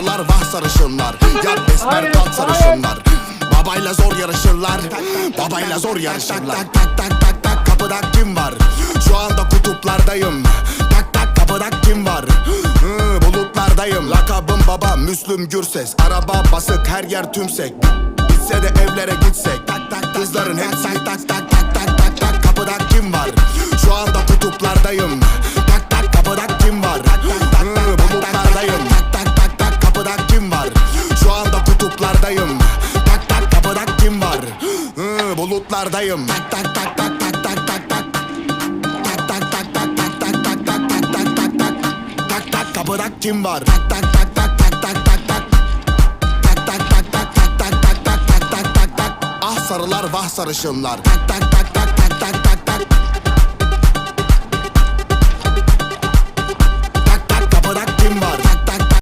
sarılar vah sarışınlar. Yar esmer Hayır, kalk sarışınlar. Babayla zor yarışırlar. Babayla zor yarışırlar. Tak tak tak tak tak kapıda kim var? Şu anda kutuplardayım. Tak tak kapıda kim var? Hı, Bulutlardayım. Lakabım baba Müslüm Gürses. Araba basık her yer tümsek. Bitse de evlere gitsek. Tak tak kızların tak tak tak tak kutuplardayım Tak tak kapıda kim var Hı, Bulutlardayım Tak tak tak tak tak tak tak tak Tak tak tak tak tak tak tak tak tak tak tak tak Tak tak kapıda kim var Tak tak tak tak tak tak tak tak Tak tak tak tak tak tak tak tak tak tak tak tak Ah sarılar vah sarışınlar Tak tak